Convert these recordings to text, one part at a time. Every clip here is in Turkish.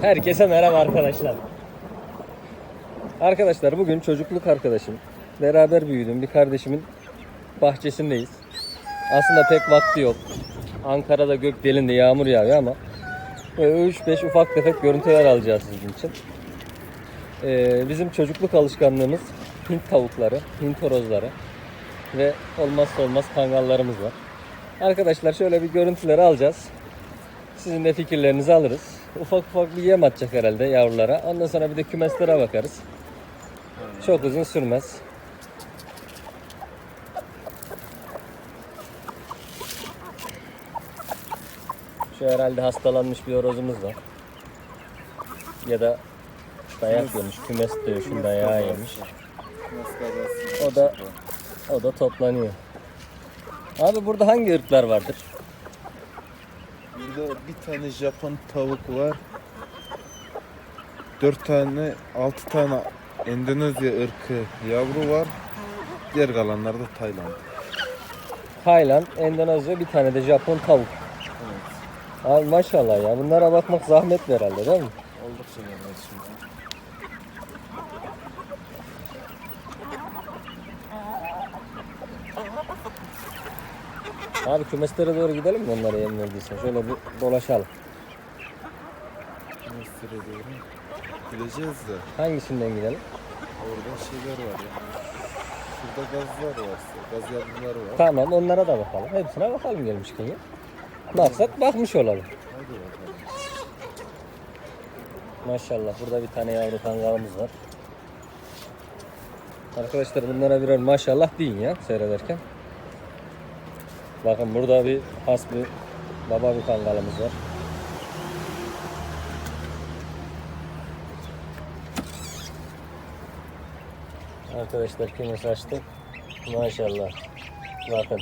Herkese merhaba arkadaşlar. Arkadaşlar bugün çocukluk arkadaşım, beraber büyüdüğüm bir kardeşimin bahçesindeyiz. Aslında pek vakti yok. Ankara'da gök delinde yağmur yağıyor ama 3-5 ufak tefek görüntüler alacağız sizin için. Ee, bizim çocukluk alışkanlığımız Hint tavukları, Hint horozları ve olmazsa olmaz kangallarımız var. Arkadaşlar şöyle bir görüntüleri alacağız. Sizin de fikirlerinizi alırız. Ufak ufak bir yem atacak herhalde yavrulara. Ondan sonra bir de kümeslere bakarız. Çok uzun sürmez. Şu herhalde hastalanmış bir horozumuz var. Ya da dayak yemiş, kümes dövüşünde dayağı yemiş. O da o da toplanıyor. Abi burada hangi ırklar vardır? Burada bir tane Japon tavuk var. Dört tane, altı tane Endonezya ırkı yavru var. Diğer kalanlar da Tayland. Tayland, Endonezya, bir tane de Japon tavuk. Evet. Abi maşallah ya. Bunlara bakmak zahmetli herhalde değil mi? Oldukça normal Abi kümeslere doğru gidelim mi onlara yem verdiysen? Şöyle bir dolaşalım. Mesire doğru. Gideceğiz de Hangisinden gidelim? orada şeyler var ya. Şurada gazlar var. Gaz yardımları var. Tamam onlara da bakalım. Hepsine bakalım gelmişken ya. Maksat bakmış olalım. Hadi bakalım. Maşallah burada bir tane yavru kangalımız var. Arkadaşlar bunlara birer maşallah deyin ya seyrederken. Bakın burada bir has bir baba bir kangalımız var. Arkadaşlar kümes açtı. Maşallah. Bakın.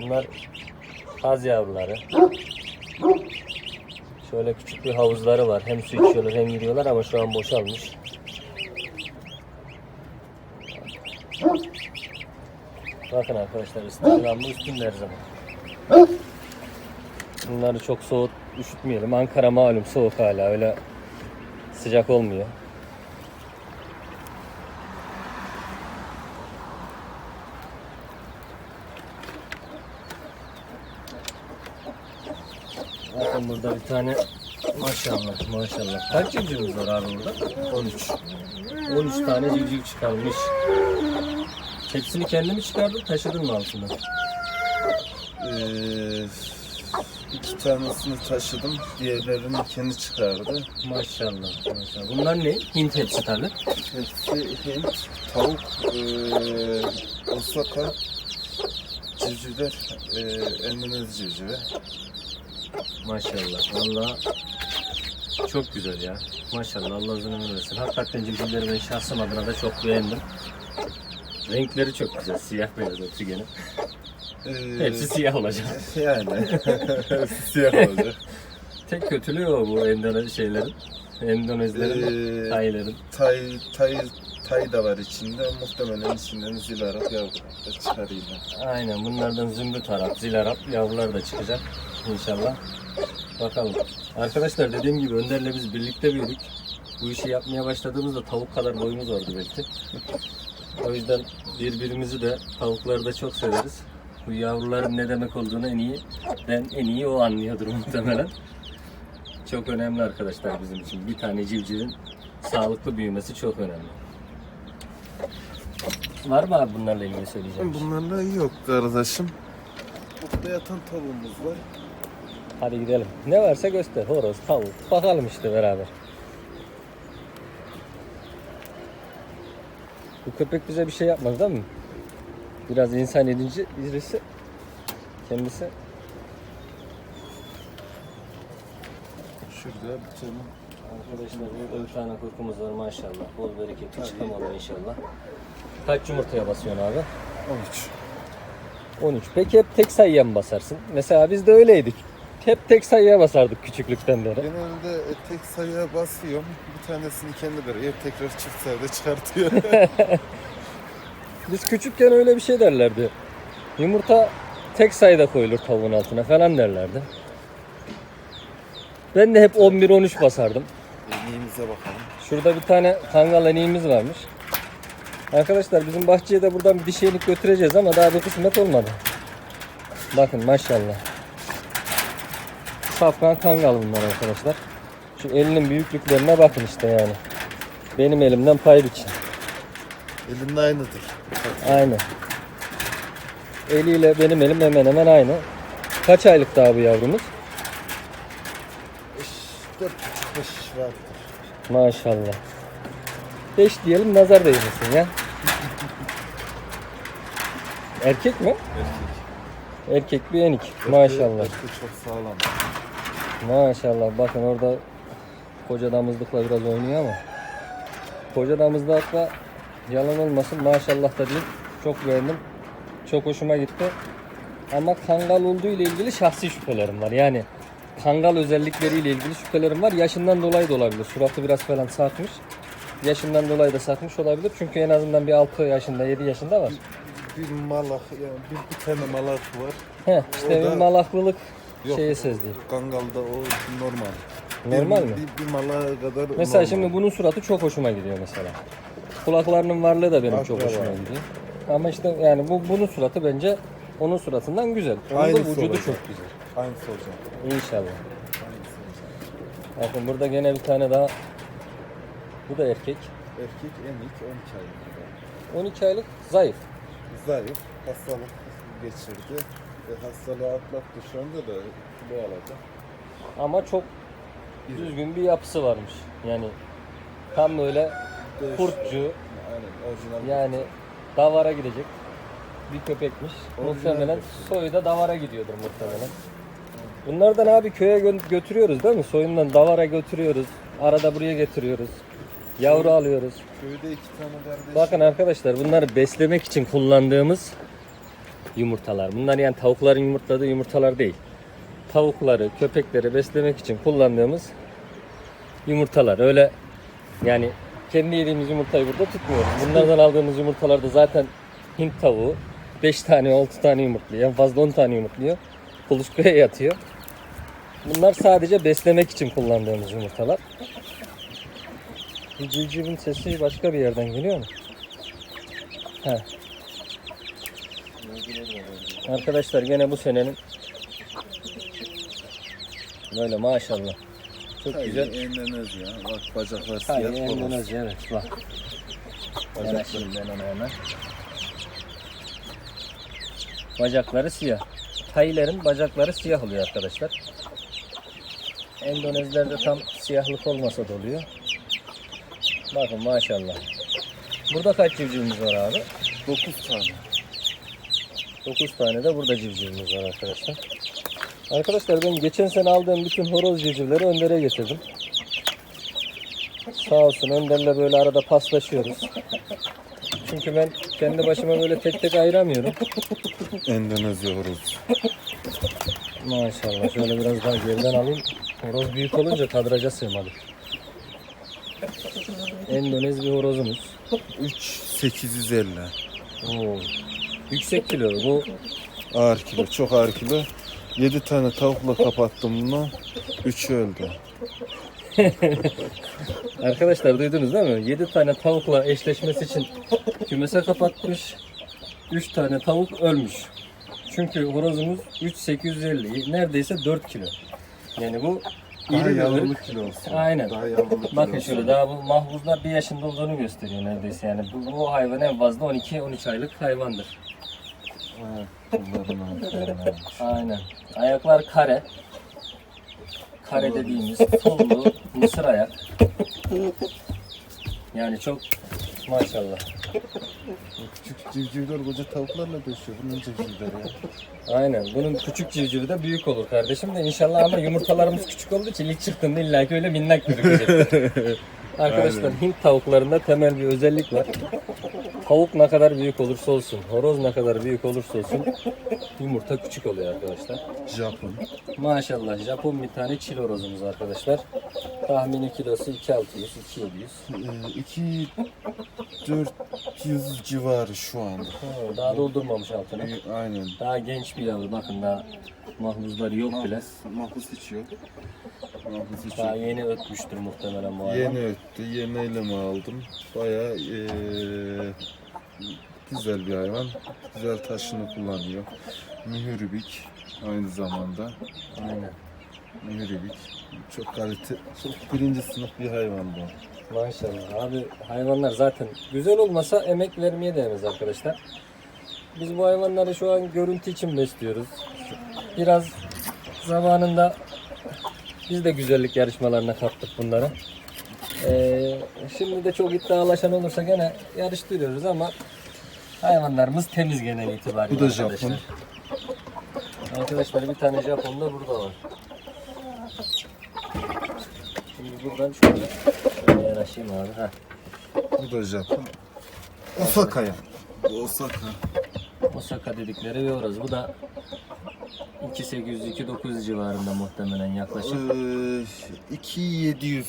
Bunlar kaz yavruları. Şöyle küçük bir havuzları var. Hem su içiyorlar hem yürüyorlar ama şu an boşalmış. Bakın arkadaşlar istihdamlı üstünde her zaman. Bunları çok soğuk üşütmeyelim. Ankara malum soğuk hala öyle sıcak olmuyor. Bakın burada bir tane maşallah maşallah. Kaç civcivimiz var abi burada? 13. 13 tane civciv çıkarmış. Hepsini kendi mi çıkardın taşıdın mı altından? Ee, iki tanesini taşıdım. Diğerlerini kendi çıkardı. Maşallah maşallah. Bunlar ne? Hint hepsi tabi. Hepsi Hint, tavuk, eee Osaka, civcivler, eee Endonezya civcivi. Maşallah. Valla çok güzel ya. Maşallah Allah uzun ömür versin. Hakikaten civcivleri ben şahsım adına da çok beğendim. Renkleri çok güzel. Siyah beyaz hepsi gene. Eee, Hepsi siyah olacak. yani. Hepsi siyah olacak. Tek kötülüğü o bu Endonezya şeylerin. Endonezlerin, Eee Taylerin. tay, tay, tay da var içinde. Muhtemelen içinden zil Arap yavru da. Aynen bunlardan zümrüt Arap, zil Arap yavrular da çıkacak inşallah. Bakalım. Arkadaşlar dediğim gibi Önder'le biz birlikte büyüdük. Bu işi yapmaya başladığımızda tavuk kadar boyumuz vardı belki. O yüzden birbirimizi de tavukları da çok severiz. Bu yavruların ne demek olduğunu en iyi ben en iyi o anlıyordur muhtemelen. Çok önemli arkadaşlar bizim için. Bir tane civcivin sağlıklı büyümesi çok önemli. Var mı abi bunlarla ilgili söyleyeceğim? şey? Bunlarla yok kardeşim. Burada yatan tavuğumuz var. Hadi gidelim. Ne varsa göster. Horoz, tavuk. Bakalım işte beraber. Bu köpek bize bir şey yapmaz değil mi? Biraz insan edince birisi kendisi Şurada bir tane Arkadaşlar burada bir tane kurkumuz var maşallah. Bol bereketli çıkamalı inşallah. Kaç yumurtaya basıyorsun abi? 13. 13. Peki hep tek sayıya mı basarsın? Mesela biz de öyleydik. Hep tek sayıya basardık küçüklükten beri. Genelde e, tek sayıya basıyorum. Bir tanesini kendi veriyor. Tekrar çift sayıda çıkartıyor. Biz küçükken öyle bir şey derlerdi. Yumurta tek sayıda koyulur tavuğun altına falan derlerdi. Ben de hep 11-13 basardım. Emeğimize bakalım. Şurada bir tane kangal eniğimiz varmış. Arkadaşlar bizim bahçeye de buradan bir enik götüreceğiz ama daha bir kısmet olmadı. Bakın maşallah. Safran kangal bunlar arkadaşlar. Şu elinin büyüklüklerine bakın işte yani. Benim elimden pay biçin. Elinde aynıdır. Aynı. Eliyle benim elim hemen hemen aynı. Kaç aylık daha bu yavrumuz? 4,5-5 vardır. Maşallah. 5 diyelim nazar değmesin ya. Erkek mi? Erkek. Erkek bir enik. Maşallah. Erkek çok sağlam. Maşallah. Bakın orada koca damızlıkla biraz oynuyor ama. Koca damızlıkla yalan olmasın maşallah da diyeyim. Çok beğendim. Çok hoşuma gitti. Ama kangal olduğu ile ilgili şahsi şüphelerim var. Yani kangal özellikleriyle ilgili şüphelerim var. Yaşından dolayı da olabilir. Suratı biraz falan sarkmış. Yaşından dolayı da sarkmış olabilir. Çünkü en azından bir 6 yaşında, 7 yaşında var. Bir malak, yani bir, bir tane malak var. Heh, işte O da- bir malaklılık Yok. şeyi sezdi. Kangalda o normal. Normal bir, mi? Bir, bir malağa kadar Mesela normal. şimdi bunun suratı çok hoşuma gidiyor mesela. Kulaklarının varlığı da benim Akra çok hoşuma var. gidiyor. Ama işte yani bu bunun suratı bence onun suratından güzel. Onun da Aynısı vücudu olacak. çok güzel. Aynısı olacak. İnşallah. Aynısı olacak. Bakın burada gene bir tane daha. Bu da erkek. Erkek enik 12 aylık. 12 aylık zayıf. Zayıf, hastalık geçirdi. E, hastalığı atlattı şu anda da kilo alacak. Ama çok düzgün bir yapısı varmış. Yani tam böyle Beş- kurtçu Aynen orijinal. yani davara gidecek bir köpekmiş. Orijinal Muhtemelen köpek. soyu da davara gidiyordur muhtemelen. Bunlardan abi köye gö- götürüyoruz değil mi? Soyundan davara götürüyoruz. Arada buraya getiriyoruz. Yavru alıyoruz. Köyde iki tane kardeş. Bakın arkadaşlar bunları beslemek için kullandığımız yumurtalar. Bunlar yani tavukların yumurtladığı yumurtalar değil. Tavukları, köpekleri beslemek için kullandığımız yumurtalar. Öyle yani kendi yediğimiz yumurtayı burada tutmuyoruz. Bunlardan aldığımız yumurtalarda zaten Hint tavuğu 5 tane 6 tane yumurtluyor. En fazla 10 tane yumurtluyor. Kuluçkaya yatıyor. Bunlar sadece beslemek için kullandığımız yumurtalar. Bu civcivin sesi başka bir yerden geliyor mu? He. Arkadaşlar gene bu senenin böyle maşallah. Çok Hayır, güzel. Endonezya. Bak bacaklar Hayır, siyah. horoz. Endonezya evet bak. Yanaşayım ben ona hemen. Bacakları siyah. Taylerin bacakları siyah oluyor arkadaşlar. Endonezlerde tam siyahlık olmasa da oluyor. Bakın maşallah. Burada kaç civcivimiz var abi? 9 tane. 9 tane de burada civcivimiz var arkadaşlar. Arkadaşlar ben geçen sene aldığım bütün horoz civcivleri Önder'e getirdim. Sağ olsun Önder'le böyle arada paslaşıyoruz. Çünkü ben kendi başıma böyle tek tek ayıramıyorum. Endonezya horoz. Maşallah şöyle biraz daha geriden alayım. Horoz büyük olunca kadraja sığmadı. Endonez bir horozumuz. 3 850. Oo. Yüksek kilo bu. Ağır kilo, çok ağır kilo. 7 tane tavukla kapattım bunu. 3 öldü. Arkadaşlar duydunuz değil mi? 7 tane tavukla eşleşmesi için kümese kapatmış. 3 tane tavuk ölmüş. Çünkü horozumuz 3850 neredeyse 4 kilo. Yani bu Daha iri bir kilo olsun. Aynen. Daha yavruluk Bakın şöyle daha bu mahpuzlar bir yaşında olduğunu gösteriyor neredeyse yani. Bu, bu hayvan en fazla 12-13 aylık hayvandır. Evet. Aynen. Ayaklar kare. Kare dediğimiz tonlu mısır ayak. Yani çok maşallah. Küçük civcivler koca tavuklarla döşüyor. Bunun civcivleri ya. Aynen. Bunun küçük civcivi de büyük olur kardeşim de inşallah ama yumurtalarımız küçük olduğu için ilk çıktığında illaki öyle minnak gözükecek. Arkadaşlar Hint tavuklarında temel bir özellik var. Tavuk ne kadar büyük olursa olsun, horoz ne kadar büyük olursa olsun yumurta küçük oluyor arkadaşlar. Japon. Maşallah Japon bir tane çil horozumuz arkadaşlar. Tahmini kilosu 2600 2700. Ee, 2 400 civarı şu anda. Ha, Daha doldurmamış altını. Ee, Aynen. Daha genç bir yavru bakın daha mahmuzları yok bile. Mahpus, mahpus hiç yok. Hafızı Daha çok. yeni ötmüştür muhtemelen bu hayvan. Yeni öttü. Yeni elime aldım. Bayağı eee, güzel bir hayvan. Güzel taşını kullanıyor. Mühürbik aynı zamanda. Aynen. Mühürbik. Çok kalite, çok birinci sınıf bir hayvan bu. Maşallah. Abi hayvanlar zaten güzel olmasa emek vermeye değmez arkadaşlar. Biz bu hayvanları şu an görüntü için besliyoruz. Biraz zamanında biz de güzellik yarışmalarına kattık bunları. Ee, şimdi de çok iddialaşan olursa gene yarıştırıyoruz ama hayvanlarımız temiz genel itibariyle. Bu da arkadaşlar. Japon. Arkadaşlar bir tane Japon da burada var. Şimdi buradan şöyle, şöyle yanaşayım abi. Heh. Bu da Japon. Osaka'ya. Bu Osaka. Osaka dedikleri bir orası. Bu da 2800-2900 civarında muhtemelen yaklaşık. Eee 2700.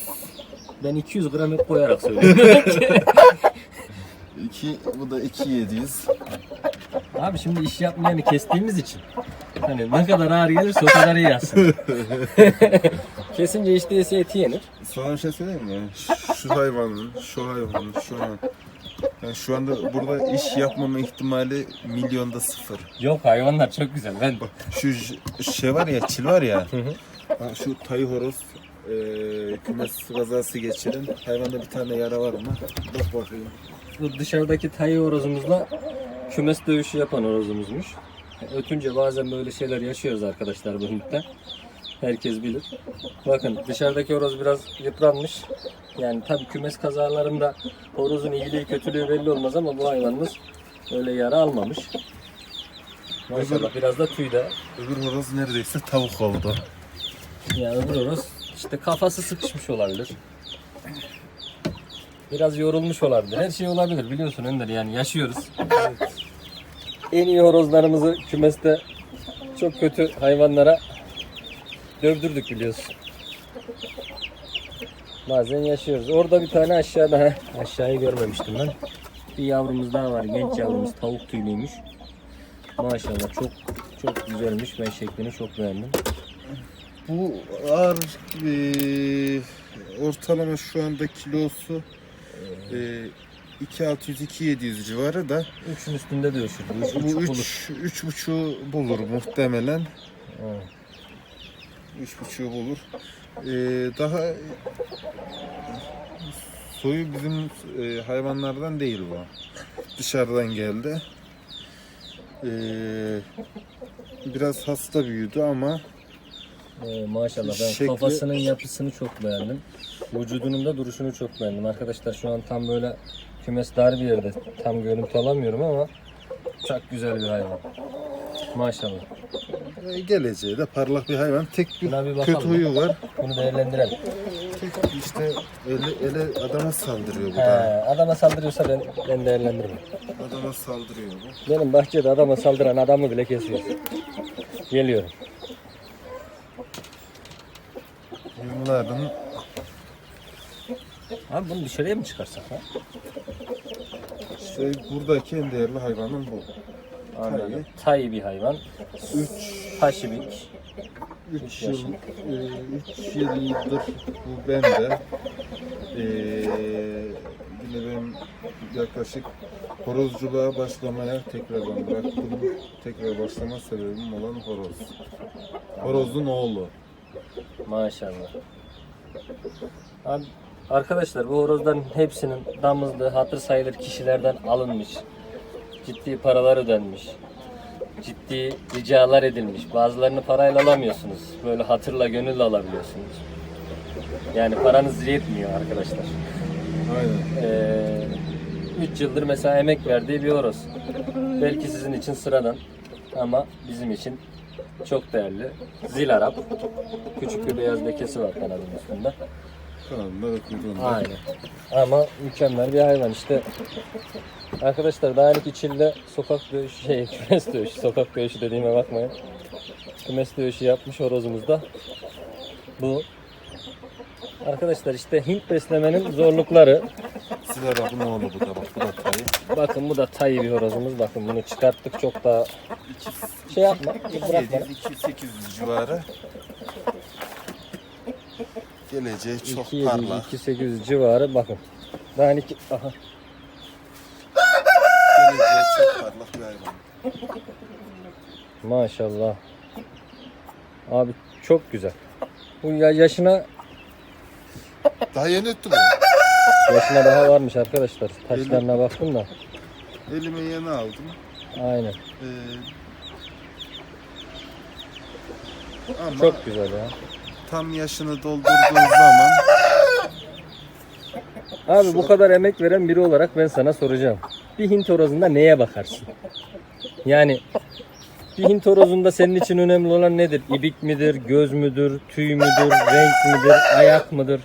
Ben 200 gram hep koyarak söylüyorum. 2 bu da 2700. Abi şimdi iş yapmayanı kestiğimiz için hani ne kadar ağır gelirse o kadar iyi yazsın. Kesince işte ise eti yenir. Sana bir şey söyleyeyim mi? Şu- Şu hayvanın, şu hayvanın, şu an yani şu anda burada iş yapmama ihtimali milyonda sıfır. Yok hayvanlar çok güzel. Ben Şu j- şey var ya, çil var ya. Hı hı. ha, şu tayı horoz e, kümes kazası geçiren hayvanda bir tane yara var mı? Bak bakayım. bu dışarıdaki tayı horozumuzla kümes dövüşü yapan horozumuzmuş. Ötünce bazen böyle şeyler yaşıyoruz arkadaşlar bu Hint'te. Herkes bilir. Bakın dışarıdaki horoz biraz yıpranmış. Yani tabii kümes kazalarında horozun iyiliği kötülüğü belli olmaz ama bu hayvanımız öyle yara almamış. Maşallah biraz da tüy de. Öbür horoz neredeyse tavuk oldu. Ya öbür horoz işte kafası sıkışmış olabilir. Biraz yorulmuş olabilir. Her şey olabilir biliyorsun Önder yani yaşıyoruz. En iyi horozlarımızı kümeste çok kötü hayvanlara dövdürdük biliyorsun. Bazen yaşıyoruz. Orada bir tane aşağıda aşağıyı görmemiştim ben. Bir yavrumuz daha var. Genç yavrumuz tavuk tüylüymüş. Maşallah çok çok güzelmiş. Ben şeklini çok beğendim. Bu ağır e, ortalama şu anda kilosu e, 2600-2700 civarı da Üçün üstünde de. Üç bu buçuk bulur. 3 üç buçuğu bulur muhtemelen. Evet. Üç buçuğu bulur. E, daha soyu bizim e, hayvanlardan değil bu. Dışarıdan geldi. E, biraz hasta büyüdü ama Ee, maşallah ben Şekli- kafasının yapısını çok beğendim. Vücudunun da duruşunu çok beğendim. Arkadaşlar şu an tam böyle kümes dar bir yerde. Tam görüntü alamıyorum ama çok güzel bir hayvan. Maşallah. e, geleceği de parlak bir hayvan. Tek bir Buna bir bakalım. kötü huyu var. Bunu değerlendirelim. Tek işte ele, ele adama saldırıyor bu He, da. adama saldırıyorsa ben, ben değerlendiririm. Adama saldırıyor bu. Benim bahçede adama saldıran adamı bile kesiyor. Geliyorum. Bunların Abi bunu dışarıya mı çıkarsak ha? işte buradaki en değerli hayvanın bu. Anladım. Tay bir hayvan. 3 Paşibik. 3 yıl 3 yıldır bu bende. Ee, yine ben yaklaşık horozculuğa başlamaya tekrardan bıraktım. Tekrar başlama sebebim olan horoz. Horozun oğlu. Maşallah. Abi, arkadaşlar bu horozların hepsinin damızlığı hatır sayılır kişilerden alınmış. Ciddi paralar ödenmiş. Ciddi ricalar edilmiş. Bazılarını parayla alamıyorsunuz. Böyle hatırla gönülle alabiliyorsunuz. Yani paranız yetmiyor arkadaşlar. Aynen. 3 yıldır mesela emek verdiği bir horoz. Belki sizin için sıradan ama bizim için çok değerli. Zil Arap. Küçük bir beyaz lekesi var kanadının üstünde. Aynen. Ama mükemmel bir hayvan işte. Arkadaşlar daha ilk içilde sokak dövüşü, şey kümes dövüşü, sokak dövüşü dediğime bakmayın. Kümes dövüşü yapmış horozumuz da bu. Arkadaşlar işte Hint beslemenin zorlukları. Silah abone oğlu bu da bak bu da tayı. Bakın bu da tayı bir horozumuz. Bakın bunu çıkarttık çok daha şey yapma. Bırakma. 200-800 civarı. Geleceği çok 2.700 parlak. 2.800 civarı bakın. Ben iki aha Geleceği çok parlak bir hayvan. maşallah. Abi çok güzel. Bu ya- yaşına Daha yeni öttü bu. yaşına daha varmış arkadaşlar. Taşlarına baktım da. Elime yeni aldım. Aynen. Ee, ama Çok güzel ya. tam yaşını doldurduğu zaman Abi bu kadar emek veren biri olarak ben sana soracağım. Bir Hint horozunda neye bakarsın? Yani bir Hint horozunda senin için önemli olan nedir? İbik midir, göz müdür, tüy müdür, renk midir, ayak mıdır?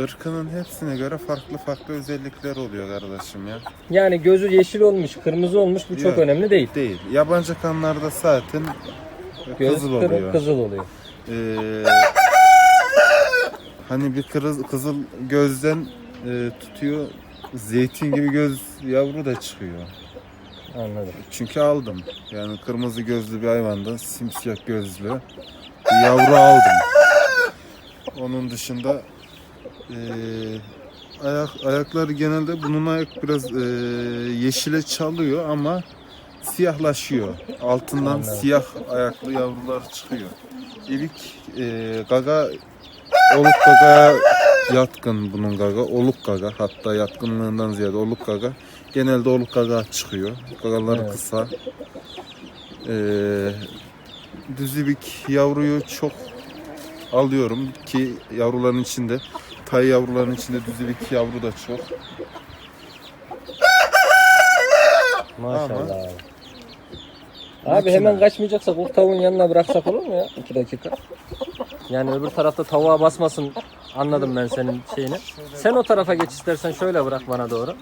Irkının hepsine göre farklı farklı özellikler oluyor kardeşim ya. Yani gözü yeşil olmuş, kırmızı olmuş bu çok Yok. önemli değil. Değil. Yabancı kanlarda zaten Göz kızıl kırık oluyor. kızıl oluyor. Ee, hani bir kırız, kızıl gözden e, tutuyor. Zeytin gibi göz yavru da çıkıyor. Anladım. Çünkü aldım. Yani kırmızı gözlü bir hayvandan simsiyah gözlü bir yavru aldım. Onun dışında ayak ayakları genelde bunun ayak biraz e, yeşile çalıyor ama siyahlaşıyor. Altından Anladım. siyah ayaklı yavrular çıkıyor. İlik e, gaga oluk gaga yatkın bunun gaga. Oluk gaga hatta yatkınlığından ziyade oluk gaga. Genelde oluk gaga çıkıyor. Gagaları Evet. kısa. E, düzibik yavruyu çok alıyorum ki yavruların içinde tay yavruların içinde düzibik yavru da çok. Maşallah abi. Abi hemen kaçmayacaksak o tavuğun yanına bıraksak olur mu ya? İki dakika. Yani öbür tarafta tavuğa basmasın. Anladım ben senin şeyini. Sen o tarafa geç istersen şöyle bırak bana doğru.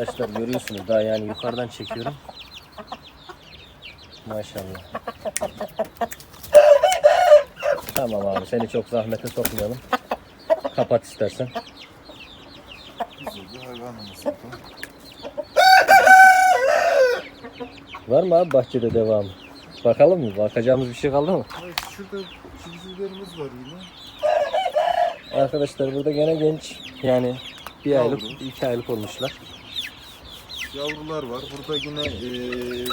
Arkadaşlar görüyorsunuz daha yani yukarıdan çekiyorum. Maşallah. Tamam abi seni çok zahmete sokmayalım. Kapat istersen. Var mı abi bahçede devamı? Bakalım mı? Bakacağımız bir şey kaldı mı? Evet, şurada civcivlerimiz var yine. Arkadaşlar burada gene genç yani bir aylık, iki aylık olmuşlar. Yavrular var. Burada yine eee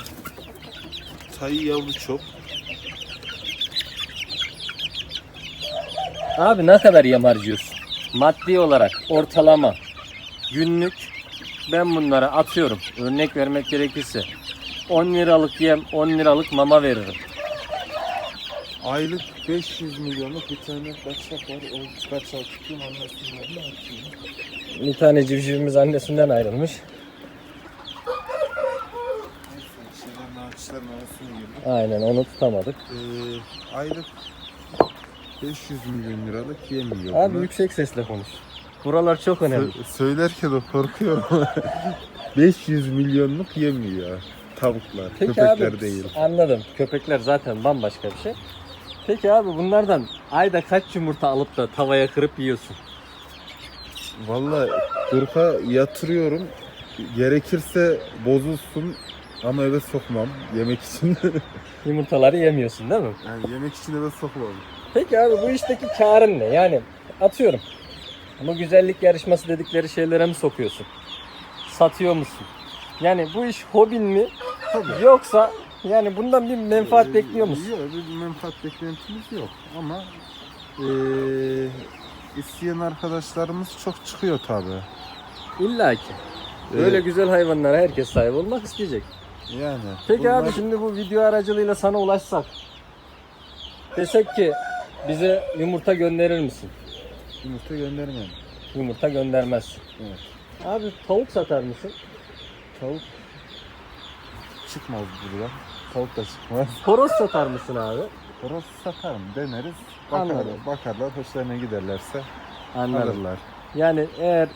tayı yavru çok. Abi ne kadar yem harcıyorsun? Maddi olarak ortalama günlük ben bunlara atıyorum. Örnek vermek gerekirse 10 liralık yem, 10 liralık mama veririm. Aylık 500 milyonluk bir tane kaçak var. O kaçak tutuyorum annesinden ne atıyor? Bir tane civcivimiz annesinden ayrılmış. Ağaçların arasına girdi. Aynen onu tutamadık. Eee aylık 500 milyon liralık yem yiyor. Abi bunlar. yüksek sesle konuş. Buralar çok önemli. Sö- söylerken de korkuyorum. 500 milyonluk yem yiyor. Tavuklar, Peki köpekler abi değil. anladım. Köpekler zaten bambaşka bir şey. Peki abi bunlardan ayda kaç yumurta alıp da tavaya kırıp yiyorsun? Vallahi kırka yatırıyorum. Gerekirse bozulsun ama eve sokmam yemek için. Yumurtaları yemiyorsun değil mi? yani yemek için eve sokmam. Peki abi bu işteki karın ne? Yani atıyorum. Bu güzellik yarışması dedikleri şeylere mi sokuyorsun? Satıyor musun? Yani bu iş hobin mi? Tabii. Yoksa yani bundan bir menfaat Ee, bekliyor musun? Yok bir menfaat beklentimiz yok ama eee isteyen arkadaşlarımız çok çıkıyor tabi. İlla ki. Ee, Böyle güzel hayvanlara herkes sahip olmak isteyecek. Yani. Peki bunlar- abi şimdi bu video aracılığıyla sana ulaşsak. Desek ki bize yumurta gönderir misin? yumurta göndermem. Yumurta göndermezsin. Evet. Abi tavuk satar mısın? Tavuk çıkmaz buradan. Tavuk da çıkmaz. Horoz satar mısın abi? Horoz satarım deneriz. Anladım. Bakarlar, bakarlar hoşlarına giderlerse Anladım. alırlar. Yani eğer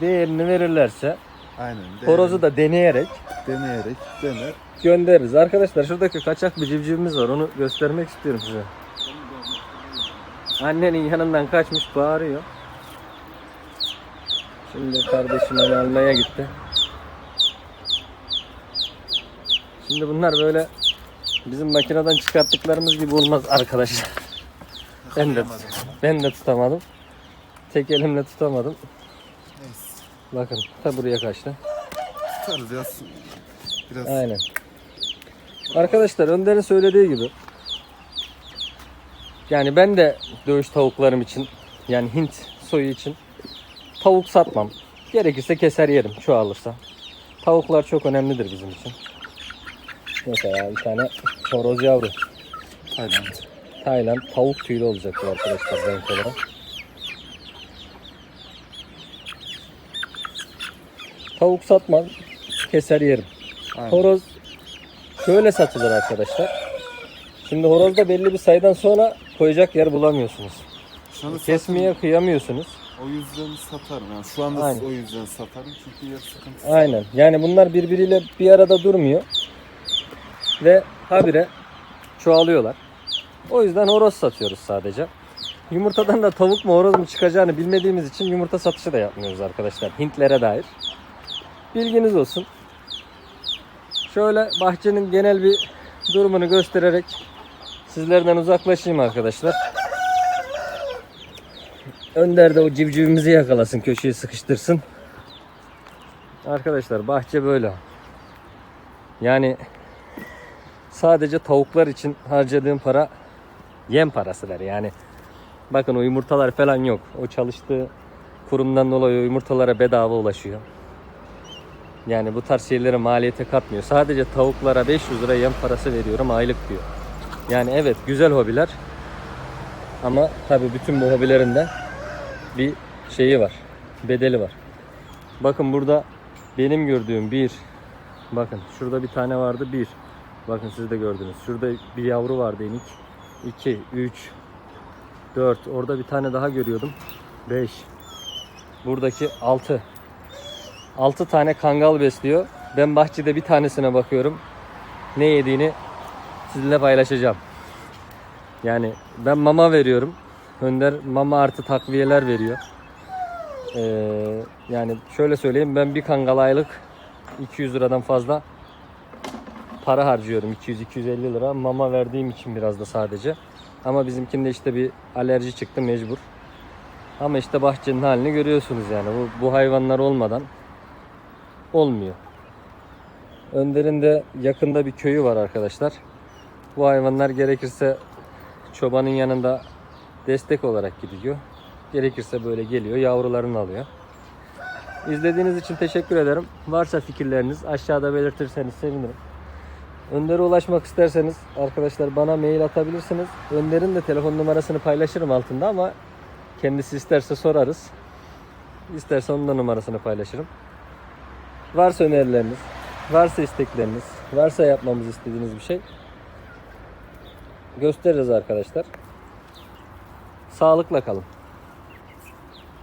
değerini verirlerse Aynen. horozu da deneyerek deneyerek dener. göndeririz. Arkadaşlar şuradaki kaçak bir civcivimiz var. Onu göstermek istiyorum size. Annenin yanından kaçmış bağırıyor. Şimdi kardeşim onu almaya gitti. Şimdi bunlar böyle bizim makineden çıkarttıklarımız gibi olmaz arkadaşlar. Ben de, ben de tutamadım. Tek elimle tutamadım. Bakın ta buraya kaçtı. Tutarız. Biraz Aynen. Arkadaşlar Önder'in söylediği gibi yani ben de dövüş tavuklarım için yani Hint soyu için tavuk satmam. Gerekirse keser yerim çoğalırsa. Tavuklar çok önemlidir bizim için. Mesela bir tane horoz yavru. Tayland. Tayland tavuk tüylü olacak bu arkadaşlar renk olarak. Tavuk satmam. Keser yerim. Aynen. Horoz şöyle satılır arkadaşlar. Şimdi horozda belli bir sayıdan sonra koyacak yer bulamıyorsunuz. Şu anda Kesmeye kıyamıyorsunuz. O yüzden satarım. Yani şu anda Aynen. o yüzden satarım. Çünkü yer sıkıntısı. Aynen. Yani bunlar birbiriyle bir arada durmuyor. Ve habire çoğalıyorlar. O yüzden horoz satıyoruz sadece. Yumurtadan da tavuk mu horoz mu çıkacağını bilmediğimiz için yumurta satışı da yapmıyoruz arkadaşlar. Hintlere dair. Bilginiz olsun. Şöyle bahçenin genel bir durumunu göstererek sizlerden uzaklaşayım arkadaşlar. Önder de o civcivimizi yakalasın, köşeyi sıkıştırsın. Arkadaşlar bahçe böyle. Yani sadece tavuklar için harcadığım para yem parasılar yani. Bakın o yumurtalar falan yok. O çalıştığı kurumdan dolayı yumurtalara bedava ulaşıyor. Yani bu tarz şeylere maliyete katmıyor. Sadece tavuklara 500 lira yem parası veriyorum aylık diyor. Yani evet güzel hobiler. Ama tabii bütün bu hobilerin de bir şeyi var. Bedeli var. Bakın burada benim gördüğüm bir bakın şurada bir tane vardı bir bakın siz de gördünüz şurada bir yavru vardı enik 2 3 4 orada bir tane daha görüyordum 5 buradaki 6 6 tane kangal besliyor ben bahçede bir tanesine bakıyorum ne yediğini sizinle paylaşacağım yani ben mama veriyorum Önder mama artı takviyeler veriyor ee, yani şöyle söyleyeyim ben bir kangal aylık 200 liradan fazla para harcıyorum. 200-250 lira mama verdiğim için biraz da sadece. Ama bizimkinde işte bir alerji çıktı mecbur. Ama işte bahçenin halini görüyorsunuz yani. Bu, bu hayvanlar olmadan olmuyor. Önder'in de yakında bir köyü var arkadaşlar. Bu hayvanlar gerekirse çobanın yanında destek olarak gidiyor. Gerekirse böyle geliyor, yavrularını alıyor. İzlediğiniz için teşekkür ederim. Varsa fikirleriniz aşağıda belirtirseniz sevinirim. Önder'e ulaşmak isterseniz arkadaşlar bana mail atabilirsiniz. Önder'in de telefon numarasını paylaşırım altında ama kendisi isterse sorarız. İsterse onun da numarasını paylaşırım. Varsa önerileriniz, varsa istekleriniz, varsa yapmamızı istediğiniz bir şey gösteririz arkadaşlar. Sağlıkla kalın.